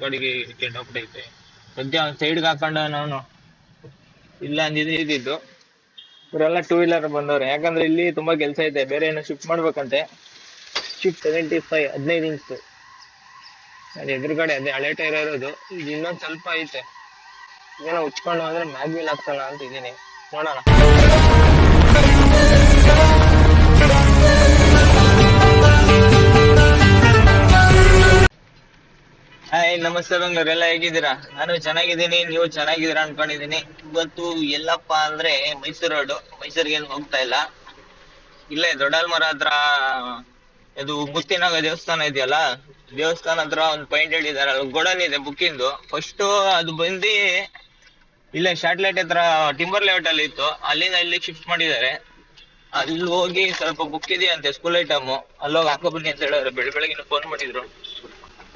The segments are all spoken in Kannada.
ಗಾಡಿಗೆ ಹೋಗ್ಬಿಟ್ಟೈತೆ. ಸದ್ಯ ಅವ್ನ ಸೈಡ್ಗೆ ಹಾಕೊಂಡ ನಾನು ಇಲ್ಲ ಅಂದಿದ್ದು ಇದ್ದಿದ್ದು. ಇವರೆಲ್ಲ ಟೂ ವೀಲರ್ ಬಂದವ್ರೆ. ಯಾಕಂದ್ರೆ ಇಲ್ಲಿ ತುಂಬಾ ಕೆಲಸ ಇದೆ ಬೇರೆ ಏನೋ ಶಿಫ್ಟ್ ಮಾಡ್ಬೇಕಂತೆ. ಶಿಫ್ಟ್ ಸೆವೆಂಟಿ ಫೈವ್ ಹದಿನೈದು ಇಂಚ್ ಅದು ಎದುರುಗಡೆ ಅದೇ ಹಳೆ ಟೈರ್ ಇರೋದು. ಇದು ಇನ್ನೊಂದ್ ಸ್ವಲ್ಪ ಐತೆ. ಏನೋ ಉಚ್ಕೊಂಡು ಹೋದ್ರೆ ಮ್ಯಾಗ್ ವೀಲ್ ಹಾಕ್ಸೋಣ ಅಂತ ಇದ್ದೀನಿ. ನೋಡೋಣ. ಹಾಯ್ ನಮಸ್ತೆ ಬೆಂಗಳೂರು ಎಲ್ಲ ಹೇಗಿದ್ದೀರಾ? ನಾನು ಚೆನ್ನಾಗಿದ್ದೀನಿ, ನೀವು ಚೆನ್ನಾಗಿದ್ದೀರಾ ಅನ್ಕೊಂಡಿದ್ದೀನಿ. ಇವತ್ತು ಎಲ್ಲಪ್ಪ ಅಂದ್ರೆ ಮೈಸೂರು ರೋಡು, ಮೈಸೂರಿಗೆ ಏನು ಹೋಗ್ತಾ ಇಲ್ಲ. ಇಲ್ಲೇ ದೊಡ್ಡಲ್ಮರ ಹತ್ರ, ಇದು ಮುತ್ತಿನಾಗ ದೇವಸ್ಥಾನ ಇದೆಯಲ್ಲ? ದೇವಸ್ಥಾನ ಹತ್ರ ಒಂದು ಪಾಯಿಂಟ್ ಹೇಳಿದಾರೆ ಅಲ್ಲಿ ಗೋಡನ್ ಇದೆ ಬುಕ್ಕಿಂದು. ಫಸ್ಟ್ ಅದು ಬಂದು ಇಲ್ಲೇ ಶಾಟ್ಲೈಟ್ ಹತ್ರ ಟಿಂಬರ್ ಲೇಔಟ್ ಅಲ್ಲಿ ಇತ್ತು. ಅಲ್ಲಿಂದ ಇಲ್ಲಿ ಶಿಫ್ಟ್ ಮಾಡಿದ್ದಾರೆ. ಅಲ್ಲಿ ಹೋಗಿ ಸ್ವಲ್ಪ ಬುಕ್ ಇದೆಯಂತೆ ಸ್ಕೂಲ್ ಐಟಮ್ ಅಲ್ಲೋಗಿ ಹಾಕೋ ಬನ್ನಿ ಅಂತ ಹೇಳಿದ್ರು ಬೆಳ ಬೆಳಗ್ಗೆ ಫೋನ್ ಮಾಡಿದ್ರು.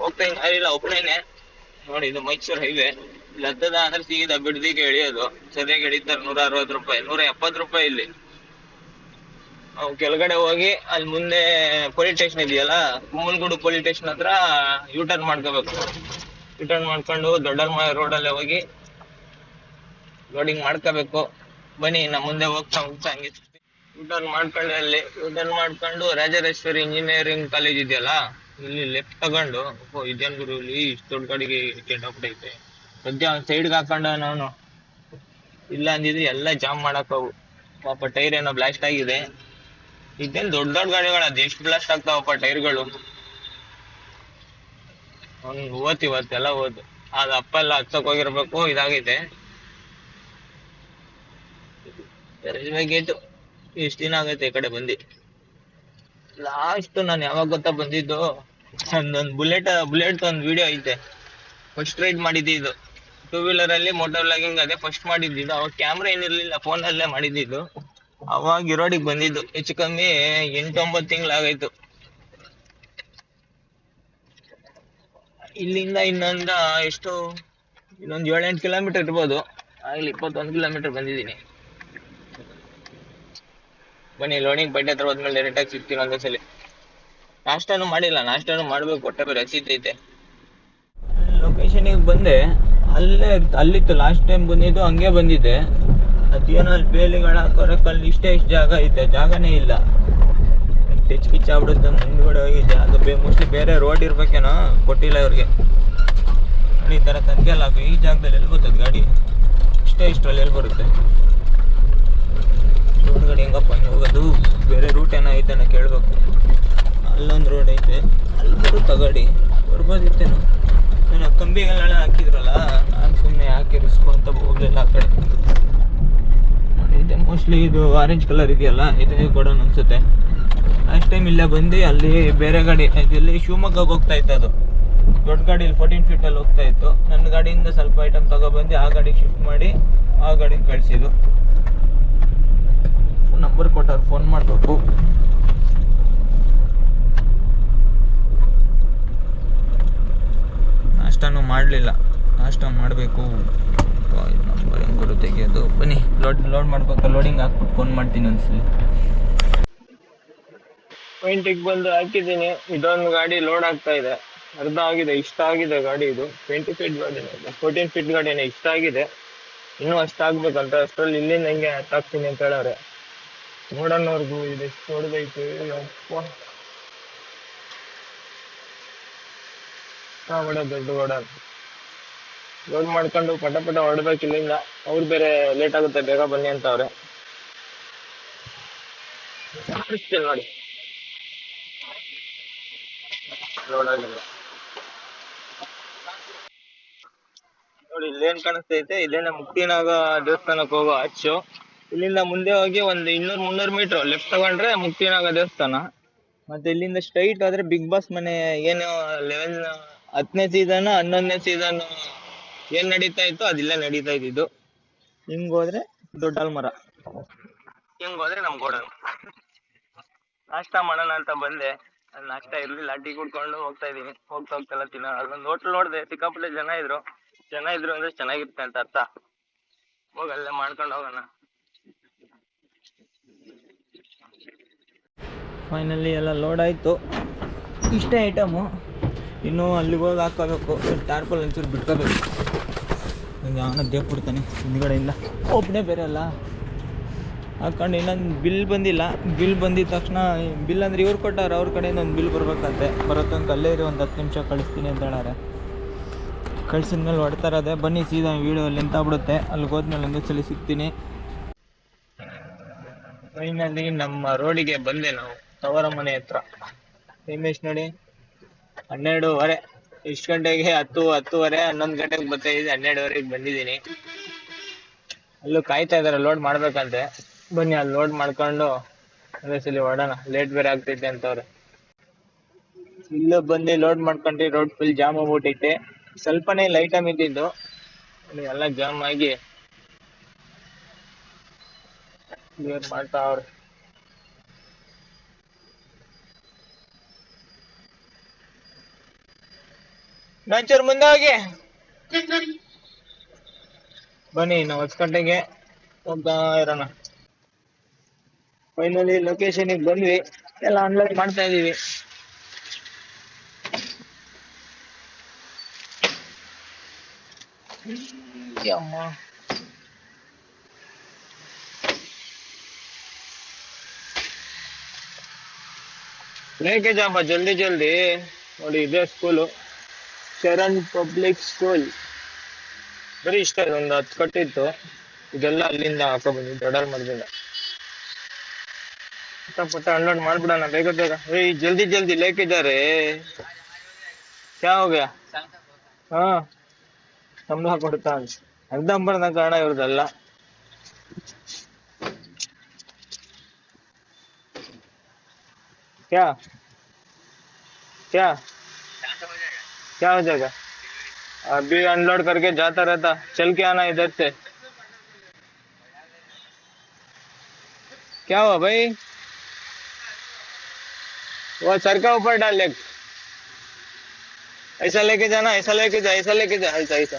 ಹೋಗ್ತಾ ಇಲ್ಲ ಒಬ್ಬನೇನೆ ನೋಡಿ, ಇದು ಮೈಸೂರು ಹೈವೇ ಹತ್ತದ ಅಂದ್ರೆ ಸೀದಾ ಬಿಡದಿಗೆ ಎಳಿಯೋದು ಸರಿಯಾಗಿ ಇಳಿತಾರೆ ನೂರ ಅರವತ್ ರೂಪಾಯಿ ನೂರ ಎಪ್ಪತ್ತು ರೂಪಾಯಿ ಇಲ್ಲಿ. ನಾವು ಕೆಳಗಡೆ ಹೋಗಿ, ಅಲ್ಲಿ ಮುಂದೆ ಪೊಲೀಸ್ ಸ್ಟೇಷನ್ ಇದೆಯಲ್ಲ ಕುಮ್ಮಲ್ಗೂಡು ಪೊಲೀಸ್ ಸ್ಟೇಷನ್ ಹತ್ರ ಯೂ ಟರ್ನ್ ಮಾಡ್ಕೋಬೇಕು. ಯೂ ಟರ್ನ್ ಮಾಡ್ಕೊಂಡು ದೊಡ್ಡಲ್ಮ ರೋಡಲ್ಲೇ ಹೋಗಿ ಲೋಡಿಂಗ್ ಮಾಡ್ಕೋಬೇಕು. ಬನ್ನಿ ನಮ್ಮ ಮುಂದೆ ಹೋಗ್ತಾ ಹೋಗ್ತಾ ಹಂಗೆ ಯೂ ಟರ್ನ್ ಮಾಡ್ಕೊಂಡು ಅಲ್ಲಿ ಯೂ ಟರ್ನ್ ಮಾಡ್ಕೊಂಡು ರಾಜರಾಜೇಶ್ವರಿ ಇಂಜಿನಿಯರಿಂಗ್ ಕಾಲೇಜ್ ಇದೆಯಲ್ಲ ಇಲ್ಲಿ ಲೆಫ್ಟ್ ತಗೊಂಡು ಇದೇನ್ ಗುರು ಇಲ್ಲಿ ಇಷ್ಟು ದೊಡ್ಡ ಗಾಡಿಗೆ ಕೆಟ್ಟೋಗ್ಬಿಟ್ಟೈತೆ ಸದ್ಯ ಸೈಡ್ ಸೈಡ್ಗೆ ಹಾಕೊಂಡ ನಾನು. ಇಲ್ಲ ಅಂದಿದ್ರೆ ಎಲ್ಲ ಜಾಮ್ ಹೋಗು. ಪಾಪ ಟೈರ್ ಏನೋ ಬ್ಲಾಸ್ಟ್ ಆಗಿದೆ. ಇದೇನ್ ದೊಡ್ಡ ದೊಡ್ಡ ಗಾಡಿಗಳ? ಎಷ್ಟು ಬ್ಲಾಸ್ಟ್ ಆಗ್ತಾವಪ್ಪ ಟೈರ್ಗಳು ಅವ್ನು ಓದ್ ಇವತ್ತೆಲ್ಲ ಓದ್. ಅದ ಅಪ್ಪ ಎಲ್ಲ ಹಚ್ಚಕ್ ಹೋಗಿರ್ಬೇಕು, ಇದಾಗೈತೆ. ರೈಲ್ವೆ ಗೇಟ್ ಎಷ್ಟ್ ದಿನ ಆಗೈತೆ ಈ ಕಡೆ ಬಂದಿ. ಲಾಸ್ಟ್ ನಾನು ಯಾವಾಗ ಗೊತ್ತಾ ಬಂದಿದ್ದು? ಒಂದೊಂದ್ ಬುಲೆಟ್ ಬುಲೆಟ್ ಒಂದ್ ವಿಡಿಯೋ ಐತೆ. ಫಸ್ಟ್ ರೈಡ್ ಮಾಡಿದ್ದು ಟೂ ವೀಲರ್ ಅಲ್ಲಿ ಮೋಟರ್ ವ್ಲಾಗಿಂಗ್ ಅದೇ ಫಸ್ಟ್ ಮಾಡಿದ್ದು ಅವಾಗ ಕ್ಯಾಮ್ರಾ ಏನಿರ್ಲಿಲ್ಲ ಫೋನ್ ಅಲ್ಲೇ ಮಾಡಿದ್ದು ಅವಾಗ ಇರೋಡಿಗೆ ಬಂದಿದ್ದು. ಹೆಚ್ಚು ಕಮ್ಮಿ ಎಂಟೊಂಬತ್ತು ತಿಂಗಳಾಗಾಯ್ತು. ಇಲ್ಲಿಂದ ಇನ್ನೊಂದ ಎಷ್ಟು? ಇನ್ನೊಂದ್ ಏಳೆಂಟು ಕಿಲೋಮೀಟರ್ ಇರ್ಬೋದು. ಆಗ್ಲಿ, ಇಪ್ಪತ್ತೊಂದು ಕಿಲೋಮೀಟರ್ ಬಂದಿದ್ದೀನಿ. ಬನ್ನಿ ಲೋಡಿಂಗ್ ಪೇಟೆ ಹತ್ರ ಹೋದ್ಮೇಲೆ ಡೈರೆಕ್ಟ್ ಆಗಿ ಸಿಗ್ತೀನಿ ಒಂದೇ ಸಲ. ನಾಷ್ಟಾನು ಮಾಡಿಲ್ಲ, ನಾಷ್ಟಾನು ಮಾಡ್ಬೇಕು, ಹೊಟ್ಟೆ ಬೇರೆ ಹಸಿತೈತೆ ಲೊಕೇಶನಿಗೆ ಬಂದೆ, ಅಲ್ಲೇ ಅಲ್ಲಿತ್ತು ಲಾಸ್ಟ್ ಟೈಮ್ ಬಂದಿದ್ದು, ಹಂಗೆ ಬಂದಿದ್ದೆ. ಅದೇನೋ ಅಲ್ಲಿ ಬೇಲಿಗಳು ಹಾಕೋರಕ್ಕೆ ಅಲ್ಲಿ ಇಷ್ಟೇ ಇಷ್ಟು ಜಾಗ ಐತೆ, ಜಾಗನೇ ಇಲ್ಲ. ಟೆಚ್ ಕಿಚ್ ಆಗ್ಬಿಡುತ್ತೆ, ಮುಂದ್ಗಡೆ ಹೋಗಿ ಜಾಗ ಬೇ ಮೋಸ್ಟ್ಲಿ ಬೇರೆ ರೋಡ್ ಇರ್ಬೇಕೇನೋ, ಕೊಟ್ಟಿಲ್ಲ ಇವ್ರಿಗೆ. ಈ ಥರ ತಂದೆಲ್ಲ ಈ ಜಾಗದಲ್ಲಿ ಎಲ್ಲಿ ಬರ್ತದೆ ಗಾಡಿ? ಇಷ್ಟೇ ಇಷ್ಟರಲ್ಲಿ ಎಲ್ಲಿ ಬರುತ್ತೆ? ರೋಡ್ ಗಾಡಿ ಹೆಂಗಪ್ಪ? ಹಿಂಗ್ ಹೋಗೋದು ಬೇರೆ ರೂಟ್ ಏನೋ ಐತೆನೋ ಕೇಳಬೇಕು. ಅಲ್ಲೊಂದು ರೋಡ್ ಐತೆ. ಅಲ್ಲಿ ಬರುತ್ತಾ ಗಾಡಿ ಬರ್ಬೋದಿತ್ತೇನೋ. ನಾನು ಕಂಬಿಗಳೆಲ್ಲ ಹಾಕಿದ್ರಲ್ಲ, ನಾನು ಸುಮ್ಮನೆ ಯಾಕೆ ರಿಸ್ಕು ಅಂತ ಹೋಗಲಿಲ್ಲ ಆ ಕಡೆ. ಇದೆ ಮೋಸ್ಟ್ಲಿ ಇದು ಆರೆಂಜ್ ಕಲರ್ ಇದೆಯಲ್ಲ, ಇದೇ ಗೋಡನ್ ಅನ್ಸುತ್ತೆ. ಲಾಸ್ಟ್ ಟೈಮ್ ಇಲ್ಲೇ ಬಂದು ಅಲ್ಲಿ ಬೇರೆ ಗಾಡಿ, ಇಲ್ಲಿ ಶಿವಮೊಗ್ಗಕ್ಕೆ ಹೋಗ್ತಾ ಇತ್ತು ಅದು. ದೊಡ್ಡ ಗಾಡಿಯಲ್ಲಿ ಫೋರ್ಟೀನ್ ಫೀಟಲ್ಲಿ ಹೋಗ್ತಾ ಇತ್ತು. ನನ್ನ ಗಾಡಿಯಿಂದ ಸ್ವಲ್ಪ ಐಟಮ್ ತಗೊಬಂದು ಆ ಗಾಡಿಗೆ ಶಿಫ್ಟ್ ಮಾಡಿ, ಆ ಗಾಡಿಗೆ ಕಳಿಸಿದ್ದು. ನಂಬರ್ ಕೊಟ್ಟಾರ ಫೋನ್ ಮಾಡಬೇಕು. ನಾಷ್ಟಾನು ಮಾಡಲಿಲ್ಲ. ನಾಷ್ಟ ಮಾಡಬೇಕು. ನಂಬರ್ ಹೆಂಗರು ತೆಗೆಯೋದು. ಬನ್ನಿ ಲೋಡ್ ಲೋಡ್ ಮಾಡ್ಬೇಕು. ಲೋಡಿಂಗ್ ಹಾಕ್ಬಿಟ್ಟು ಫೋನ್ ಮಾಡ್ತೀನಿ ಒಂದ್ಸಲಿ. ಪಾಯಿಂಟಿಗೆ ಬಂದು ಹಾಕಿದ್ದೀನಿ. ಇದೊಂದು ಗಾಡಿ ಲೋಡ್ ಆಗ್ತಾ ಇದೆ. ಅರ್ಧ ಆಗಿದೆ, ಇಷ್ಟ ಆಗಿದೆ ಗಾಡಿ ಇದು. ಟ್ವೆಂಟಿ ಫೀಟ್ ಗಾಡಿ ಫೋರ್ಟೀನ್ ಫೀಟ್ ಗಾಡಿನೇ ಇಷ್ಟ ಆಗಿದೆ. ಇನ್ನೂ ಅಷ್ಟಾಗಬೇಕಂತ ಅಷ್ಟರಲ್ಲಿ ಇಲ್ಲಿಂದ ಹಂಗೆ ಹತ್ತಾಕ್ತೀನಿ ಅಂತ ಹೇಳವ್ರೆ. ನೋಡೋಣವ್ರಿಗೂ ಇದೆಷ್ಟು ದೊಡ್ಡದೈತೆ, ಯಪ್ಪ. ಹಾ ಬಿಡ ದೊಡ್ಡ ಗೋಡ ಲೋಡ್ ಮಾಡ್ಕೊಂಡು ಪಟ ಪಟ ಹೊಡ್ಬೇಕು ಇಲ್ಲಿಂದ ಅವ್ರು ಬೇರೆ ಲೇಟ್ ಆಗುತ್ತೆ, ಬೇಗ ಬನ್ನಿ ಅಂತ ಅವ್ರೆ. ನೋಡಿ. ನೋಡಿ, ಇಲ್ಲೇನ್ ಕಾಣಿಸ್ತೈತೆ, ಇಲ್ಲೇನೆ ಮುಕ್ತಿನಾಗ ದೇವಸ್ಥಾನಕ್ಕೆ ಹೋಗೋ ಅಚ್ಚು ಇಲ್ಲಿಂದ ಮುಂದೆ ಹೋಗಿ ಒಂದು ಇನ್ನೂರ್ ಮುನ್ನೂರು ಮೀಟರ್ ಲೆಫ್ಟ್ ತಗೊಂಡ್ರೆ ಮುಕ್ತಿನಾಗ ದೇವಸ್ಥಾನ. ಮತ್ತೆ ಇಲ್ಲಿಂದ ಸ್ಟ್ರೈಟ್ ಆದ್ರೆ ಬಿಗ್ ಬಾಸ್ ಮನೆ ಏನು ಲೆವೆಲ್ ಹತ್ತನೇ ಸೀಸನ್ ಹನ್ನೊಂದನೇ ಸೀಸನ್ ಏನ್ ನಡೀತಾ ಇತ್ತು, ಅದಿಲ್ಲ ನಡೀತಾ ಇದ್ದಿದ್ದು. ಹಿಂಗ್ ಹೋದ್ರೆ ದೊಡ್ಡ ಮರ ಹಿಂಗ್ ಹೋದ್ರೆ ನಮ್ ಗೋಡನ್. ನಾಷ್ಟ ಮಾಡೋಣ ಅಂತ ಬಂದೆ. ನಾಷ್ಟ ಇರ್ಲಿಲ್ಲ, ಅಡ್ಡಿ ಕುಡ್ಕೊಂಡು ಹೋಗ್ತಾ ಇದೀನಿ ಹೋಗ್ತಾ ಹೋಗ್ತಾ ತಿನ್ನ ಅಲ್ಲೊಂದು ಹೋಟ್ಲ್ ನೋಡಿದೆ, ಸಿಕ್ಕಾಪಟ್ಟೆ ಜನ ಇದ್ರು. ಜನ ಇದ್ರು ಅಂದ್ರೆ ಚೆನ್ನಾಗಿರುತ್ತೆ ಅಂತ ಅರ್ಥ. ಹೋಗಿ ಅಲ್ಲೇ ಮಾಡ್ಕೊಂಡು ಹೋಗೋಣ. ಫೈನಲಿ ಎಲ್ಲ ಲೋಡ್ ಆಯಿತು. ಇಷ್ಟೇ ಐಟಮು ಇನ್ನೂ ಅಲ್ಲಿಗೆ ಹೋಗಿ ಹಾಕೋಬೇಕು ಟಾರ್ಪಲ್ ಒಂಚೂರು ಬಿಟ್ಕೋಬೇಕು. ನಂಗೆ ಅವನ ದೇವ್ ಬಿಡ್ತಾನೆ ಹಿಂದ್ಗಡೆಯಿಂದ ಒಬ್ಬನೇ ಬೇರೆ ಅಲ್ಲ. ಹಾಕೊಂಡು ಇನ್ನೊಂದು ಬಿಲ್ ಬಂದಿಲ್ಲ. ಬಿಲ್ ಬಂದಿದ ತಕ್ಷಣ ಬಿಲ್ ಅಂದ್ರೆ ಇವ್ರು ಕೊಟ್ಟಾರೆ, ಅವ್ರ ಕಡೆಯಿಂದ ಒಂದು ಬಿಲ್ ಬರ್ಬೇಕಂತೆ. ಬರೋ ಅಲ್ಲೇ ಇರೋ, ಒಂದು ಹತ್ತು ನಿಮಿಷ ಕಳಿಸ್ತೀನಿ ಅಂತ ಹೇಳಾರೆ. ಕಳ್ಸಿದ ಮೇಲೆ ಹೊಡ್ತಾ ಇರೋದೆ ಬನ್ನಿ, ಸೀದಾ ವೀಡಿಯೋ ಲೆಂತ್ ಆಗ್ಬಿಡುತ್ತೆ. ಅಲ್ಲಿಗೆ ಹೋದ್ಮೇಲೆ ಹಂಗೆ ಸಲ ಸಿಗ್ತೀನಿ. ಫೈನಲಿ ನಮ್ಮ ರೋಡಿಗೆ ಬಂದೆ ನಾವು. ತವರ ಮನೆ ಹತ್ರ. ಟೈಮ್ ನೋಡಿ, ಹನ್ನೆರಡುವರೆ. ಇಷ್ಟು ಗಂಟೆಗೆ ಹತ್ತು, ಹತ್ತುವರೆ, ಹನ್ನೊಂದು ಗಂಟೆಗೆ ಬರ್ತಾ ಇದ್ದೆ ಹನ್ನೆರಡುವರೆಗೆ ಬಂದಿದ್ದೀನಿ. ಅಲ್ಲೂ ಕಾಯ್ತಾ ಇದಾರೆ ಲೋಡ್ ಮಾಡ್ಬೇಕಂತೆ. ಬನ್ನಿ, ಅಲ್ಲಿ ಲೋಡ್ ಮಾಡ್ಕೊಂಡು ಅದೇ ಸಲ ಹೊಡೋಣ ಲೇಟ್ ಬೇರೆ ಆಗ್ತೈತೆ ಅಂತವ್ರೆ. ಇಲ್ಲೂ ಬಂದು ಲೋಡ್ ಮಾಡ್ಕೊಂಡ್ರಿ ರೋಡ್ ಫುಲ್ ಜಾಮ್ ಆಗ್ಬಿಟ್ಟೈತೆ. ಸ್ವಲ್ಪನೇ ಲೈಟ್ ಇದ್ದಿದ್ದು ಇಲ್ಲಿ ಎಲ್ಲ ಜಾಮ್ ಆಗಿ ಕ್ಲಿಯರ್ ಮಾಡ್ತಾ ಇನ್ನೊಂಚೂರು ಮುಂದೆ ಹೋಗಿ ಬನ್ನಿ ನಾವು ಹತ್ತು ಗಂಟೆಗೆ ಹೋಗ್ತಾ ಇರೋಣ. ಫೈನಲಿ ಲೊಕೇಶನ್ ಬಂದ್ವಿ. ಎಲ್ಲ ಅನ್ಲೋಡ್ ಮಾಡ್ತಾ ಇದೀವಿ ಜಲ್ದಿ ಜಲ್ದಿ. ನೋಡಿ ಇದೇ ಸ್ಕೂಲು ಶರಣ್ ಪಬ್ಲಿಕ್ ಸ್ಕೂಲ್ ಬರೀ ಇಷ್ಟ ಇದೆ ಒಂದು ಹತ್ತು ಕಟ್ಟಿತ್ತು ಇದೆಲ್ಲ ಅಲ್ಲಿಂದ ಹಾಕೋ ಬಂದಿದ್ದು ದೊಡ್ಡಲ್ ಮರದಿಂದ ಪುಟ್ಟ ಪುಟ್ಟ ಅನ್ಲೋಡ್ ಮಾಡ್ಬಿಡೋಣ ಬೇಗ ಬೇಗ ಏಯ್ ಜಲ್ದಿ ಜಲ್ದಿ ಲೇಕೆ जा रहे क्या हो गया ಹಾ ಸಂಬಳ ಕೊಡ್ತಾ ಅರ್ಧಂಬರ್ಧ ಕಾರಣ ಇವ್ರದಲ್ಲ क्या क्या क्या हो जाएगा? अभी अनलोड करके जाता रहता। चल के आना इधर से। क्या हुआ भाई? वो सर का ऊपर डाल ले ऐसा लेके जाना, ऐसा लेके जा, ऐसा लेके जा, ऐसा ऐसा।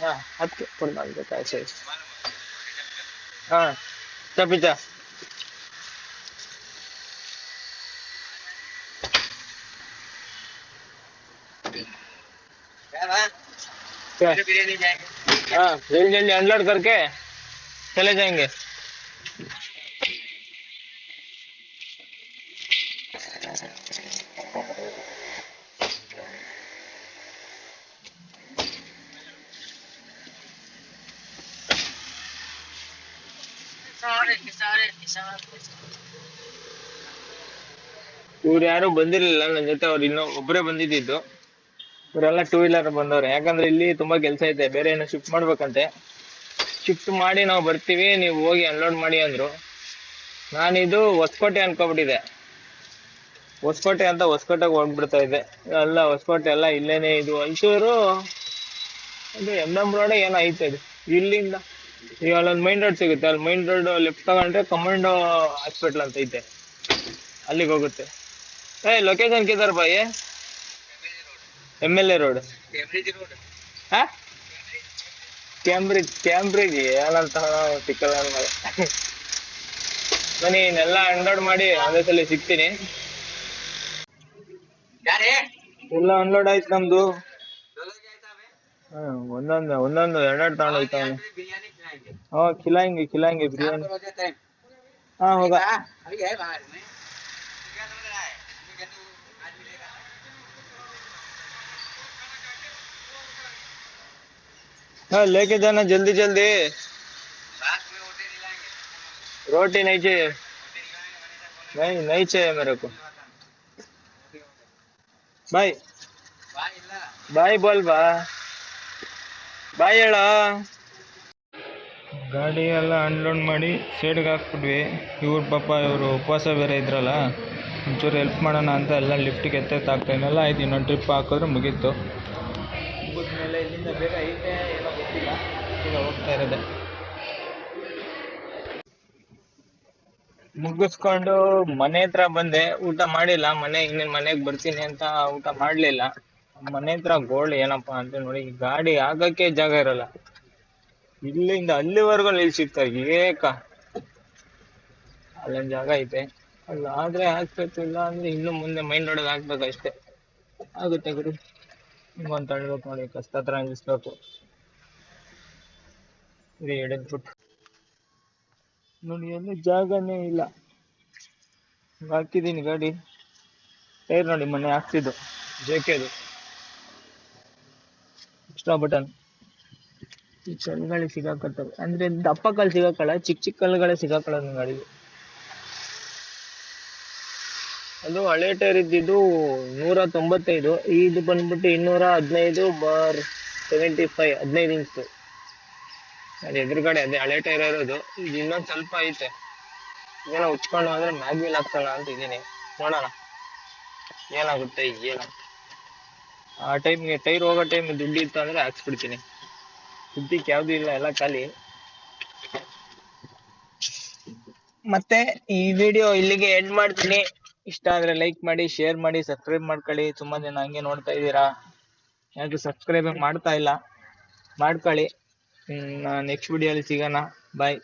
हाँ हाथ के ऊपर डाल देता ऐसे हाँ चल जा क्या हाँ जल्दी जल्दी अनलोड करके चले जाएंगे ಇವ್ರು ಯಾರು ಬಂದಿರ್ಲಿಲ್ಲ ನನ್ನ ಜೊತೆ ಅವ್ರು ಇನ್ನೂ ಒಬ್ಬರೇ ಬಂದಿದ್ದು ಇವರೆಲ್ಲ ಟೂ ವೀಲರ್ ಬಂದವ್ರೆ. ಯಾಕಂದ್ರೆ ಇಲ್ಲಿ ತುಂಬಾ ಕೆಲಸ ಐತೆ. ಬೇರೆ ಏನೋ ಶಿಫ್ಟ್ ಮಾಡ್ಬೇಕಂತೆ. ಶಿಫ್ಟ್ ಮಾಡಿ ನಾವು ಬರ್ತೀವಿ. ನೀವು ಹೋಗಿ ಅನ್ಲೋಡ್ ಮಾಡಿ ಅಂದ್ರು. ನಾನಿದು ಹೊಸಕೋಟೆ ಅನ್ಕೊಬಿಟ್ಟಿದೆ. ಹೊಸಕೋಟೆ ಅಂತ ಹೊಸಕೋಟೆಗೆ ಹೋಗ್ಬಿಡ್ತಾ ಇದ್ದೆ. ಎಲ್ಲ ಹೊಸಕೋಟೆ ಎಲ್ಲ ಇಲ್ಲೇನೆ ಇದು. ಒಂಚೂರು ಅದು ಎಂ ಎಂ ರೋಡ್ ಏನೋ ಐತೆ ಇದು ಇಲ್ಲಿಂದ. ಈಗ ಅಲ್ಲೊಂದು ಮೈನ್ ರೋಡ್ ಸಿಗುತ್ತೆ. ಅಲ್ಲಿ ಮೈನ್ ರೋಡ್ ಲೆಫ್ಟ್ ತಗೊಂಡ್ರೆ ಕಮಾಂಡೋ ಹಾಸ್ಪಿಟಲ್ ಅಂತ ಐತೆ. ಅಲ್ಲಿಗೆ ಹೋಗುತ್ತೆ. ಏ ಲೊಕೇಶನ್ ಕಿದಾರ ಬಾಯಿ M L A road Cambridge Cambridge ಏನಂತ ಸಿಕ್ಕಲ್ಲ ನನ್ ಮಗ ಬನ್ನಿ ಇನ್ನೆಲ್ಲ ಅನ್ಲೋಡ್ ಮಾಡಿ ಒಂದೇ ಸಲ ಸಿಗ್ತೀನಿ. ಎಲ್ಲ ಅನ್ಲೋಡ್ ಆಯ್ತು ನಮ್ದು. ಒಂದೊಂದು ಒಂದೊಂದು ಎರಡೆರಡು ತಗೊಂಡು ಹೋಯ್ತಾವನೆ ಹಾ ಕಿಲಾಂಗಿ ಖಿಲಾಯಂಗೆ ಬಿರಿಯಾನಿ. ಹಾ ಹೋಗ. हाँ लेके जाना जल्दी जल्दी रोटी नहीं चाहिए नहीं नहीं चाहिए मेरे को ಬಾಯ್ ಬಾಯ್ ಬೋಲ್ ಬಾ ಬಾಯ್ ಹೇಳ ಗಾಡಿ ಎಲ್ಲ ಅನ್ಲೋಡ್ ಮಾಡಿ ಸೈಡ್ಗೆ ಹಾಕ್ಬಿಟ್ವಿ ಇವ್ರ ಪಾಪ ಇವರು ಉಪವಾಸ ಬೇರೆ ಇದ್ರಲ್ಲ ಒಂಚೂರು ಹೆಲ್ಪ್ ಮಾಡೋಣ ಅಂತ ಎಲ್ಲ ಲಿಫ್ಟಿಗೆ ಎತ್ತೆತ್ತಾಗ್ತಾಯಿನಲ್ಲ ಆಯ್ತು ಇನ್ನೊಂದು ಟ್ರಿಪ್ ಹಾಕಿದ್ರೆ ಮುಗೀತು ಮುಗಿದ್ಮೇಲೆ ಇಲ್ಲಿಂದ ಬೇಗ ಐತೆ ಏನೋ ಗೊತ್ತಿಲ್ಲ ಈಗ ಹೋಗ್ತಾ ಇರೋದೆ. ಮುಗಿಸ್ಕೊಂಡು ಮನೆ ಹತ್ರ ಬಂದೆ, ಊಟ ಮಾಡಿಲ್ಲ, ಮನೆ ಇನ್ನೇನ್ ಮನೆಗ್ ಬರ್ತೀನಿ ಅಂತ ಊಟ ಮಾಡ್ಲಿಲ್ಲ. ಮನೆ ಹತ್ರ ಗೋಲ್ಡ್ ಏನಪ್ಪಾ ಅಂತ ನೋಡಿ ಗಾಡಿ ಆಗಕ್ಕೆ ಜಾಗ ಇರಲ್ಲ. ಇಲ್ಲಿಂದ ಅಲ್ಲಿವರೆಗೂ ನಿಲ್ಸಿರ್ತಾರೆ ಏಕ. ಅಲ್ಲೊಂದ್ ಜಾಗ ಐತೆ. ಅಲ್ಲ, ಆದ್ರೆ ಇಲ್ಲ ಅಂದ್ರೆ ಇನ್ನು ಮುಂದೆ ಮೈಂಡ್ ನೋಡೋದ್ ಹಾಕ್ಬೇಕು ಅಷ್ಟೇ ಆಗುತ್ತೆ ಗುರು ಹಿಂಗೊಂದು ತಳ್ಬೇಕು ನೋಡಿ, ಕಷ್ಟ ಹತ್ರ ನಿಲ್ಲಿಸ್ಬೇಕು ಎಡೆದ್ ಫುಟ್ ನೋಡಿ ಜಾಗನೇ ಇಲ್ಲ. ಹಾಕಿದ್ದೀನಿ ಗಾಡಿ. ಟೈರ್ ನೋಡಿ ಮೊನ್ನೆ ಹಾಕ್ತಿದ್ದು ಜೆ ಕೆದು ಎಕ್ಸ್ಟ್ರಾ ಬಟನ್. ಈ ಕಲ್ಗಳಿಗೆ ಸಿಗಾಕತ್ತವೆ. ಅಂದ್ರೆ ದಪ್ಪ ಕಲ್ ಸಿಗಾಕಲ್ಲ, ಚಿಕ್ಕ ಚಿಕ್ಕ ಕಲ್ಲುಗಳೇ ನನ್ನ ಗಾಡಿಗೆ? ಅದು ಹಳೆ ಟೈರ್ ಇದ್ದಿದ್ದು ನೂರ ತೊಂಬತ್ತೈದು, ಇದು ಬಂದ್ಬಿಟ್ಟು ಇನ್ನೂರ ಹದಿನೈದು ಬಾರ್ ಸೆವೆಂಟಿ ಫೈವ್ ಹದಿನೈದು ಇಂಚು. ಅದು ಎದುರುಗಡೆ, ಅದೇ ಹಳೆ ಟೈರ್ ಇರೋದು. ಇದು ಇನ್ನೊಂದು ಸ್ವಲ್ಪ ಐತೆ. ಏನೋ ಉಚ್ಕೊಂಡು ಹೋದ್ರೆ ಮ್ಯಾಗ್ವಿಲ್ ಹಾಕ್ಸೋಣ ಅಂತ ಇದ್ದೀನಿ. ನೋಡೋಣ. ಏನಾಗುತ್ತೆ, ಏನ? ಆ ಟೈಮ್ಗೆ ಟೈರ್ ಹೋಗೋ ಟೈಮ್ ದುಡ್ಡು ಇತ್ತು ಅಂದ್ರೆ ಹಾಕ್ಸ್ಬಿಡ್ತೀನಿ. ಸುದ್ದಿಕ್ ಯಾವ್ದು ಇಲ್ಲ, ಎಲ್ಲ ಖಾಲಿ. ಮತ್ತೆ ಈ ವಿಡಿಯೋ ಇಲ್ಲಿಗೆ ಎಂಡ್ ಮಾಡ್ತೀನಿ. ಇಷ್ಟ ಆದ್ರೆ ಲೈಕ್ ಮಾಡಿ ಶೇರ್ ಮಾಡಿ ಸಬ್ಸ್ಕ್ರೈಬ್ ಮಾಡ್ಕೊಳ್ಳಿ. ತುಂಬಾ ಜನ ಹಂಗೆ ನೋಡ್ತಾ ಇದ್ದೀರಾ. ಯಾಕೆ ಸಬ್ಸ್ಕ್ರೈಬ್ ಮಾಡ್ತಾ ಇಲ್ಲ, ಮಾಡ್ಕೊಳ್ಳಿ. ನೆಕ್ಸ್ಟ್ ವಿಡಿಯೋಲಿ ಸಿಗೋಣ. ಬಾಯ್